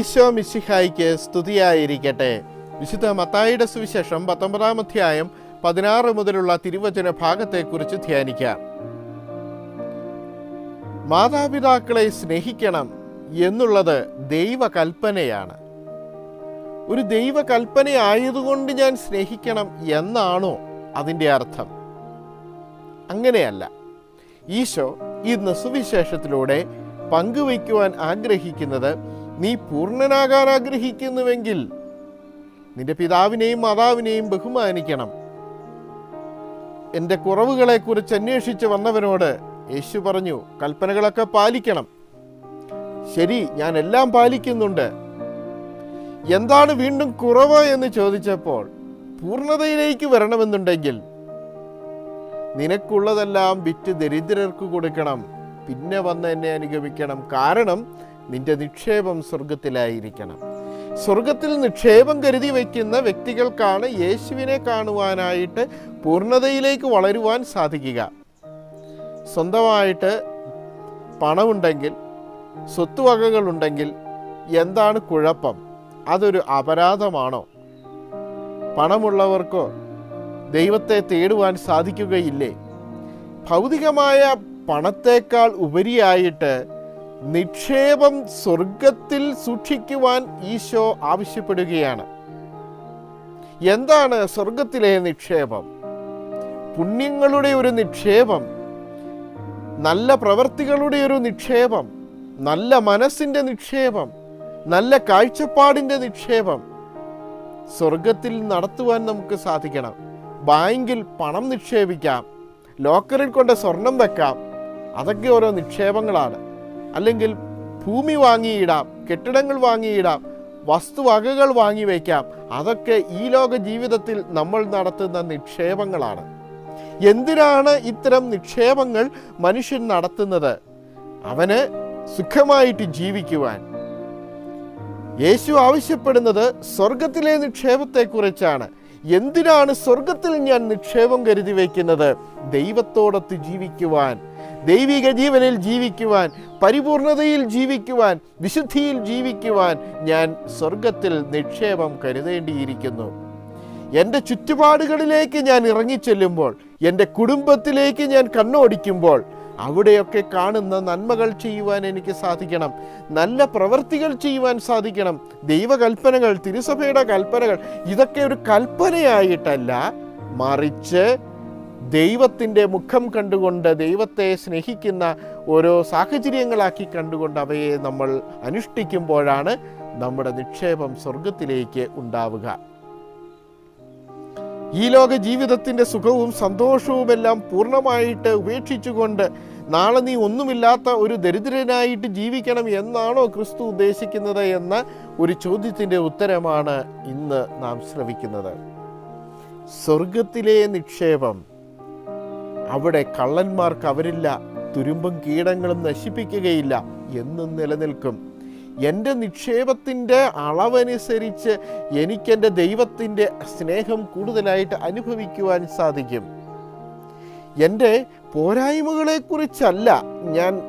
ഈശോ മിശിഹായിക്ക് സ്തുതിയായിരിക്കട്ടെ. വിശുദ്ധ മത്തായിയുടെ സുവിശേഷം പത്തൊമ്പതാം അധ്യായം പതിനാറ് മുതലുള്ള തിരുവചന ഭാഗത്തെക്കുറിച്ച് ധ്യാനിക്കാം. മാതാപിതാക്കളെ സ്നേഹിക്കണം എന്നുള്ളത് ദൈവകൽപ്പനയാണ്. ഒരു ദൈവകൽപ്പന ആയതുകൊണ്ട് ഞാൻ സ്നേഹിക്കണം എന്നാണോ അതിന്റെ അർത്ഥം? അങ്ങനെയല്ല. ഈശോ ഇന്ന് സുവിശേഷത്തിലൂടെ പങ്കുവയ്ക്കുവാൻ ആഗ്രഹിക്കുന്നത് നീ പൂർണനാകാൻ ആഗ്രഹിക്കുന്നുവെങ്കിൽ നിന്റെ പിതാവിനെയും മാതാവിനെയും ബഹുമാനിക്കണം. എന്റെ കുറവുകളെക്കുറിച്ച് അന്വേഷിച്ച് വന്നവനോട് യേശു പറഞ്ഞു കൽപ്പനകളൊക്കെ പാലിക്കണം. ശരി ഞാൻ എല്ലാം പാലിക്കുന്നുണ്ട്. എന്താണ് വീണ്ടും കുറവ്? എന്ന് ചോദിച്ചപ്പോൾ പൂർണതയിലേക്ക് വരണമെന്നുണ്ടെങ്കിൽ നിനക്കുള്ളതെല്ലാം വിറ്റ് ദരിദ്രർക്ക് കൊടുക്കണം. പിന്നെ വന്ന് എന്നെ അനുഗമിക്കണം. കാരണം നിന്റെ നിക്ഷേപം സ്വർഗത്തിലായിരിക്കണം സ്വർഗത്തിൽ നിക്ഷേപം കരുതി വയ്ക്കുന്ന വ്യക്തികൾക്കാണ് യേശുവിനെ കാണുവാനായിട്ട് പൂർണതയിലേക്ക് വളരുവാൻ സാധിക്കുക. സ്വന്തമായിട്ട് പണമുണ്ടെങ്കിൽ സ്വത്തുവകകളുണ്ടെങ്കിൽ എന്താണ് കുഴപ്പം? അതൊരു അപരാധമാണോ? പണമുള്ളവർക്കോ ദൈവത്തെ തേടുവാൻ സാധിക്കുകയില്ലേ? ഭൗതികമായ പണത്തേക്കാൾ ഉപരിയായിട്ട് നിക്ഷേപം സ്വർഗത്തിൽ സൂക്ഷിക്കുവാൻ ഈശോ ആവശ്യപ്പെടുകയാണ്. എന്താണ് സ്വർഗത്തിലെ നിക്ഷേപം? പുണ്യങ്ങളുടെ ഒരു നിക്ഷേപം നല്ല പ്രവർത്തികളുടെ ഒരു നിക്ഷേപം നല്ല മനസ്സിന്റെ നിക്ഷേപം നല്ല കാഴ്ചപ്പാടിന്റെ നിക്ഷേപം സ്വർഗത്തിൽ നടത്തുവാൻ നമുക്ക് സാധിക്കണം. ബാങ്കിൽ പണം നിക്ഷേപിക്കാം ലോക്കറിൽ കൊണ്ട് സ്വർണം വെക്കാം. അതൊക്കെ ഓരോ നിക്ഷേപങ്ങളാണ്. അല്ലെങ്കിൽ ഭൂമി വാങ്ങിയിടാം കെട്ടിടങ്ങൾ വാങ്ങിയിടാം വസ്തുവകകൾ വാങ്ങി വയ്ക്കാം. അതൊക്കെ ഈ ലോക ജീവിതത്തിൽ നമ്മൾ നടത്തുന്ന നിക്ഷേപങ്ങളാണ്. എന്തിനാണ് ഇത്തരം നിക്ഷേപങ്ങൾ മനുഷ്യൻ നടത്തുന്നത്? അവന് സുഖമായിട്ട് ജീവിക്കുവാൻ. യേശു ആവശ്യപ്പെടുന്നത് സ്വർഗത്തിലെ നിക്ഷേപത്തെക്കുറിച്ചാണ്. എന്തിനാണ് സ്വർഗത്തിൽ ഞാൻ നിക്ഷേപം കരുതി വയ്ക്കുന്നത്? ദൈവത്തോടൊത്ത് ജീവിക്കുവാൻ. ദൈവിക ജീവനിൽ ജീവിക്കുവാൻ പരിപൂർണതയിൽ ജീവിക്കുവാൻ വിശുദ്ധിയിൽ ജീവിക്കുവാൻ ഞാൻ സ്വർഗത്തിൽ നിക്ഷേപം കരുതേണ്ടിയിരിക്കുന്നു. എന്റെ ചുറ്റുപാടുകളിലേക്ക് ഞാൻ ഇറങ്ങിച്ചെല്ലുമ്പോൾ എന്റെ കുടുംബത്തിലേക്ക് ഞാൻ കണ്ണോടിക്കുമ്പോൾ അവിടെയൊക്കെ കാണുന്ന നന്മകൾ ചെയ്യുവാൻ എനിക്ക് സാധിക്കണം. നല്ല പ്രവൃത്തികൾ ചെയ്യുവാൻ സാധിക്കണം. ദൈവകൽപ്പനകൾ തിരുസഭയുടെ കൽപ്പനകൾ ഇതൊക്കെ ഒരു കൽപ്പനയായിട്ടല്ല മറിച്ച് ദൈവത്തിന്റെ മുഖം കണ്ടുകൊണ്ട് ദൈവത്തെ സ്നേഹിക്കുന്ന ഓരോ സാഹചര്യങ്ങളാക്കി കണ്ടുകൊണ്ട് അവയെ നമ്മൾ അനുഷ്ഠിക്കുമ്പോഴാണ് നമ്മുടെ നിക്ഷേപം സ്വർഗത്തിലേക്ക് ഉണ്ടാവുക. ഈ ലോക ജീവിതത്തിന്റെ സുഖവും സന്തോഷവുമെല്ലാം പൂർണമായിട്ട് ഉപേക്ഷിച്ചുകൊണ്ട് നാളെ നീ ഒന്നുമില്ലാത്ത ഒരു ദരിദ്രനായിട്ട് ജീവിക്കണം എന്നാണോ ക്രിസ്തു ഉദ്ദേശിക്കുന്നത് എന്ന ഒരു ചോദ്യത്തിന്റെ ഉത്തരമാണ് ഇന്ന് നാം ശ്രവിക്കുന്നത്. സ്വർഗത്തിലെ നിക്ഷേപം അവിടെ കള്ളന്മാർക്ക് അവരില്ല തുരുമ്പും കീടങ്ങളും നശിപ്പിക്കുകയില്ല എന്നും നിലനിൽക്കും. എന്റെ നിക്ഷേപത്തിന്റെ അളവനുസരിച്ച് എനിക്കെന്റെ ദൈവത്തിന്റെ സ്നേഹം കൂടുതലായിട്ട് അനുഭവിക്കുവാൻ സാധിക്കും. എന്റെ പോരായ്മകളെക്കുറിച്ചല്ല ഞാൻ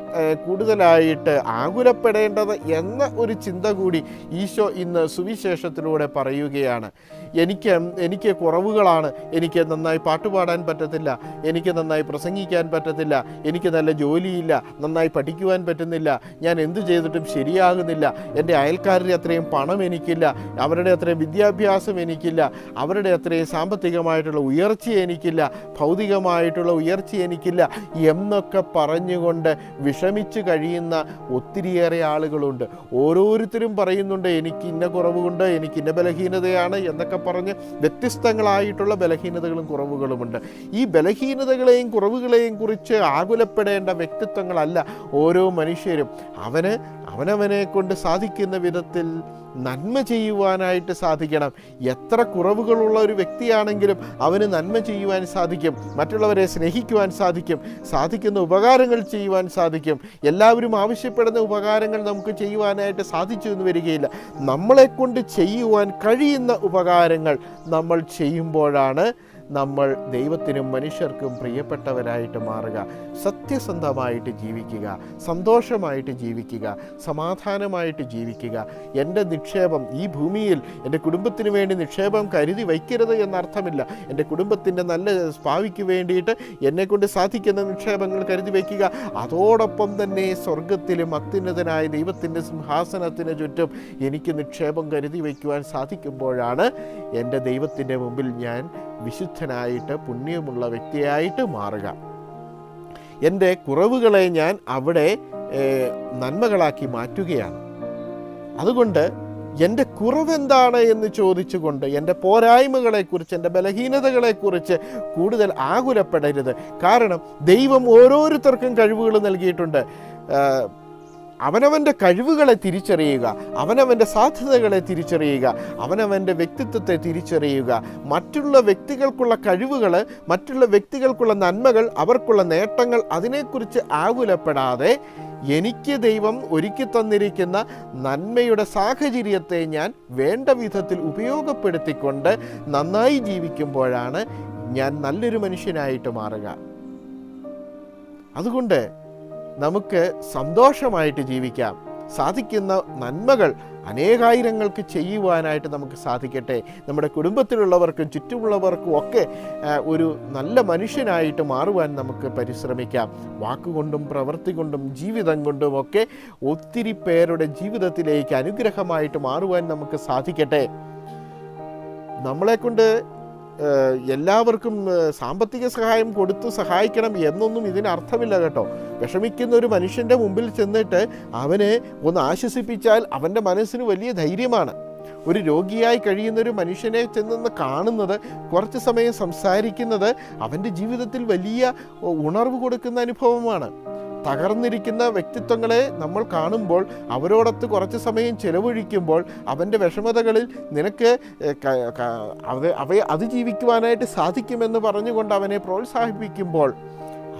കൂടുതലായിട്ട് ആകുലപ്പെടേണ്ടത് എന്ന ഒരു ചിന്ത കൂടി ഈശോ ഇന്ന് സുവിശേഷത്തിലൂടെ പറയുകയാണ്. എനിക്ക് എനിക്ക് കുറവുകളാണ്. എനിക്ക് നന്നായി പാട്ടുപാടാൻ പറ്റത്തില്ല. എനിക്ക് നന്നായി പ്രസംഗിക്കാൻ പറ്റത്തില്ല. എനിക്ക് നല്ല ജോലിയില്ല. നന്നായി പഠിക്കുവാൻ പറ്റുന്നില്ല. ഞാൻ എന്തു ചെയ്തിട്ടും ശരിയാകുന്നില്ല. എന്റെ അയൽക്കാരുടെ അത്രയും പണം എനിക്കില്ല. അവരുടെ അത്രയും വിദ്യാഭ്യാസം എനിക്കില്ല. അവരുടെ അത്രയും സാമ്പത്തികമായിട്ടുള്ള ഉയർച്ച എനിക്കില്ല. ഭൗതികമായിട്ടുള്ള ഉയർച്ച എനിക്കില്ല എന്നൊക്കെ പറഞ്ഞുകൊണ്ട് വിഷമിച്ച് കഴിയുന്ന ഒത്തിരിയേറെ ആളുകളുണ്ട്. ഓരോരുത്തരും പറയുന്നുണ്ട് എനിക്ക് ഇന്ന കുറവുകൊണ്ട് എനിക്ക് ഇന്ന ബലഹീനതയാണ് എന്നൊക്കെ പറഞ്ഞ് വ്യത്യസ്തങ്ങളായിട്ടുള്ള ബലഹീനതകളും കുറവുകളുമുണ്ട്. ഈ ബലഹീനതകളെയും കുറവുകളെയും കുറിച്ച് ആകുലപ്പെടേണ്ട വ്യക്തിത്വങ്ങളല്ല ഓരോ മനുഷ്യരും. അവന് അവനവനെ കൊണ്ട് സാധിക്കുന്ന വിധത്തിൽ നന്മ ചെയ്യുവാനായിട്ട് സാധിക്കണം. എത്ര കുറവുകളുള്ള ഒരു വ്യക്തിയാണെങ്കിലും അവന് നന്മ ചെയ്യുവാൻ സാധിക്കും മറ്റുള്ളവരെ സ്നേഹിക്കുവാൻ സാധിക്കും സാധിക്കുന്ന ഉപകാരങ്ങൾ ചെയ്യുവാൻ സാധിക്കും. എല്ലാവരും ആവശ്യപ്പെടുന്ന ഉപകാരങ്ങൾ നമുക്ക് ചെയ്യുവാനായിട്ട് സാധിച്ചു എന്ന് വരികയില്ല. നമ്മളെ കൊണ്ട് ചെയ്യുവാൻ കഴിയുന്ന ഉപകാരങ്ങൾ നമ്മൾ ചെയ്യുമ്പോഴാണ് നമ്മൾ ദൈവത്തിനും മനുഷ്യർക്കും പ്രിയപ്പെട്ടവരായിട്ട് മാറുക. സത്യസന്ധമായിട്ട് ജീവിക്കുക സന്തോഷമായിട്ട് ജീവിക്കുക സമാധാനമായിട്ട് ജീവിക്കുക. എന്റെ നിക്ഷേപം ഈ ഭൂമിയിൽ എന്റെ കുടുംബത്തിന് വേണ്ടി നിക്ഷേപം കരുതി വയ്ക്കരുത് എന്നർത്ഥമില്ല. എന്റെ കുടുംബത്തിന്റെ നല്ല ഭാവിക്ക് വേണ്ടിയിട്ട് എന്നെക്കൊണ്ട് സാധിക്കുന്ന നിക്ഷേപങ്ങൾ കരുതി വയ്ക്കുക. അതോടൊപ്പം തന്നെ സ്വർഗത്തിലും അത്യുന്നതനായ ദൈവത്തിന്റെ സിംഹാസനത്തിന് ചുറ്റും എനിക്ക് നിക്ഷേപം കരുതി വയ്ക്കുവാൻ സാധിക്കുമ്പോഴാണ് എന്റെ ദൈവത്തിന്റെ മുമ്പിൽ ഞാൻ വിശുദ്ധനായിട്ട് പുണ്യമുള്ള വ്യക്തിയായിട്ട് മാറുക. എന്റെ കുറവുകളെ ഞാൻ അവിടെ നന്മകളാക്കി മാറ്റുകയാണ്. അതുകൊണ്ട് എന്റെ കുറവെന്താണ് എന്ന് ചോദിച്ചുകൊണ്ട് എന്റെ പോരായ്മകളെക്കുറിച്ച് എന്റെ ബലഹീനതകളെക്കുറിച്ച് കൂടുതൽ ആകുലപ്പെടരുത്. കാരണം ദൈവം ഓരോരുത്തർക്കും കഴിവുകൾ നൽകിയിട്ടുണ്ട്. അവനവന്റെ കഴിവുകളെ തിരിച്ചറിയുക അവനവന്റെ സാധ്യതകളെ തിരിച്ചറിയുക അവനവന്റെ വ്യക്തിത്വത്തെ തിരിച്ചറിയുക. മറ്റുള്ള വ്യക്തികൾക്കുള്ള കഴിവുകൾ മറ്റുള്ള വ്യക്തികൾക്കുള്ള നന്മകൾ അവർക്കുള്ള നേട്ടങ്ങൾ അതിനെക്കുറിച്ച് ആകുലപ്പെടാതെ എനിക്ക് ദൈവം ഒരുക്കി തന്നിരിക്കുന്ന നന്മയുടെ സാഹചര്യത്തെ ഞാൻ വേണ്ട വിധത്തിൽ ഉപയോഗപ്പെടുത്തിക്കൊണ്ട് നന്നായി ജീവിക്കുമ്പോഴാണ് ഞാൻ നല്ലൊരു മനുഷ്യനായിട്ട് മാറുക. അതുകൊണ്ട് നമുക്ക് സന്തോഷമായിട്ട് ജീവിക്കാം. സാധിക്കുന്ന നന്മകൾ അനേകായിരങ്ങൾക്ക് ചെയ്യുവാനായിട്ട് നമുക്ക് സാധിക്കട്ടെ. നമ്മുടെ കുടുംബത്തിലുള്ളവർക്കും ചുറ്റുമുള്ളവർക്കും ഒക്കെ ഒരു നല്ല മനുഷ്യനായിട്ട് മാറുവാൻ നമുക്ക് പരിശ്രമിക്കാം. വാക്കുകൊണ്ടും പ്രവൃത്തി കൊണ്ടും ജീവിതം കൊണ്ടും ഒക്കെ ഒത്തിരി പേരുടെ ജീവിതത്തിലേക്ക് അനുഗ്രഹമായിട്ട് മാറുവാൻ നമുക്ക് സാധിക്കട്ടെ. നമ്മളെക്കൊണ്ട് എല്ലാവർക്കും സാമ്പത്തിക സഹായം കൊടുത്ത് സഹായിക്കണം എന്നൊന്നും ഇതിന് അർത്ഥമില്ല കേട്ടോ. വിഷമിക്കുന്ന ഒരു മനുഷ്യന്റെ മുമ്പിൽ ചെന്നിട്ട് അവനെ ഒന്ന് ആശ്വസിപ്പിച്ചാൽ അവന്റെ മനസ്സിന് വലിയ ധൈര്യമാണ്. ഒരു രോഗിയായി കഴിയുന്ന ഒരു മനുഷ്യനെ ചെന്നൊന്ന് കാണുന്നത് കുറച്ച് സമയം സംസാരിക്കുന്നത് അവന്റെ ജീവിതത്തിൽ വലിയ ഉണർവ് കൊടുക്കുന്ന അനുഭവമാണ്. തകർന്നിരിക്കുന്ന വ്യക്തിത്വങ്ങളെ നമ്മൾ കാണുമ്പോൾ അവരോടൊത്ത് കുറച്ച് സമയം ചെലവഴിക്കുമ്പോൾ അവന്റെ വിഷമതകളിൽ നിനക്ക് അവയെ അതിജീവിക്കുവാനായിട്ട് സാധിക്കുമെന്ന് പറഞ്ഞുകൊണ്ട് അവനെ പ്രോത്സാഹിപ്പിക്കുമ്പോൾ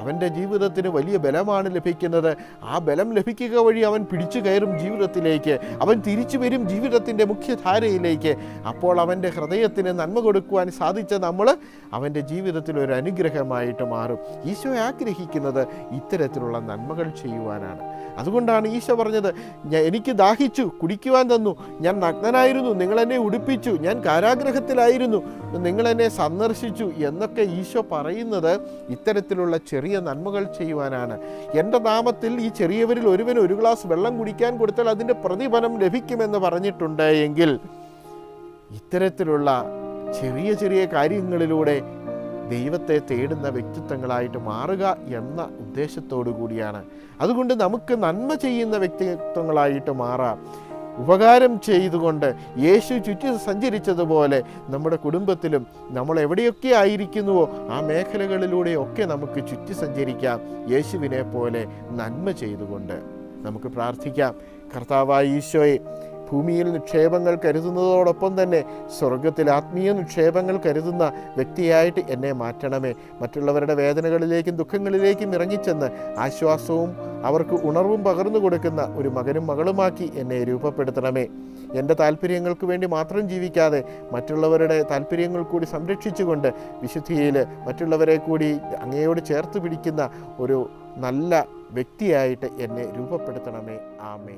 അവന്റെ ജീവിതത്തിന് വലിയ ബലമാണ് ലഭിക്കുന്നത്. ആ ബലം ലഭിക്കുക വഴി അവൻ പിടിച്ചു കയറും ജീവിതത്തിലേക്ക്. അവൻ തിരിച്ചു വരും ജീവിതത്തിന്റെ മുഖ്യധാരയിലേക്ക്. അപ്പോൾ അവന്റെ ഹൃദയത്തിന് നന്മ കൊടുക്കുവാൻ സാധിച്ച നമ്മൾ അവന്റെ ജീവിതത്തിൽ ഒരു അനുഗ്രഹമായിട്ട് മാറും. ഈശോ ആഗ്രഹിക്കുന്നത് ഇത്തരത്തിലുള്ള നന്മകൾ ചെയ്യുവാനാണ്. അതുകൊണ്ടാണ് ഈശോ പറഞ്ഞത് "ഞാ- എനിക്ക് ദാഹിച്ചു കുടിക്കുവാൻ തന്നു. ഞാൻ നഗ്നനായിരുന്നു നിങ്ങളെന്നെ ഉടുപ്പിച്ചു. ഞാൻ കാരാഗ്രഹത്തിലായിരുന്നു. നിങ്ങളെന്നെ സന്ദർശിച്ചു എന്നൊക്കെ ഈശോ പറയുന്നത് ഇത്തരത്തിലുള്ള ചെറിയ നന്മകൾ ചെയ്യുവാനാണ്. എന്റെ നാമത്തിൽ ഈ ചെറിയവരിൽ ഒരുവൻ ഒരു ഗ്ലാസ് വെള്ളം കുടിക്കാൻ കൊടുത്താൽ അതിന്റെ പ്രതിഫലം ലഭിക്കുമെന്ന് പറഞ്ഞിട്ടുണ്ട് എങ്കിൽ ഇത്തരത്തിലുള്ള ചെറിയ ചെറിയ കാര്യങ്ങളിലൂടെ ദൈവത്തെ തേടുന്ന വ്യക്തിത്വങ്ങളായിട്ട് മാറുക എന്ന ഉദ്ദേശത്തോടു കൂടിയാണ്. അതുകൊണ്ട് നമുക്ക് നന്മ ചെയ്യുന്ന വ്യക്തിത്വങ്ങളായിട്ട് മാറാം. ഉപകാരം ചെയ്തുകൊണ്ട് യേശു ചുറ്റി സഞ്ചരിച്ചതുപോലെ നമ്മുടെ കുടുംബത്തിലും നമ്മൾ എവിടെയൊക്കെ ആയിരിക്കുന്നുവോ ആ മേഖലകളിലൂടെയൊക്കെ നമുക്ക് ചുറ്റി സഞ്ചരിക്കാം. യേശുവിനെ പോലെ നന്മ ചെയ്തുകൊണ്ട് നമുക്ക് പ്രാർത്ഥിക്കാം. കർത്താവായ ഈശോയെ ഭൂമിയിൽ നിക്ഷേപങ്ങൾ കരുതുന്നതോടൊപ്പം തന്നെ സ്വർഗത്തിൽ ആത്മീയ നിക്ഷേപങ്ങൾ കരുതുന്ന വ്യക്തിയായിട്ട് എന്നെ മാറ്റണമേ. മറ്റുള്ളവരുടെ വേദനകളിലേക്കും ദുഃഖങ്ങളിലേക്കും ഇറങ്ങിച്ചെന്ന് ആശ്വാസവും അവർക്ക് ഉണർവും പകർന്നു കൊടുക്കുന്ന ഒരു മകനും മകളുമാക്കി എന്നെ രൂപപ്പെടുത്തണമേ. എന്റെ താല്പര്യങ്ങൾക്ക് വേണ്ടി മാത്രം ജീവിക്കാതെ മറ്റുള്ളവരുടെ താല്പര്യങ്ങൾ കൂടി സംരക്ഷിച്ചുകൊണ്ട് വിശുദ്ധിയിൽ മറ്റുള്ളവരെ കൂടി അങ്ങയോട് ചേർത്ത് പിടിക്കുന്ന ഒരു നല്ല വ്യക്തിയായിട്ട് എന്നെ രൂപപ്പെടുത്തണമേ. ആമേ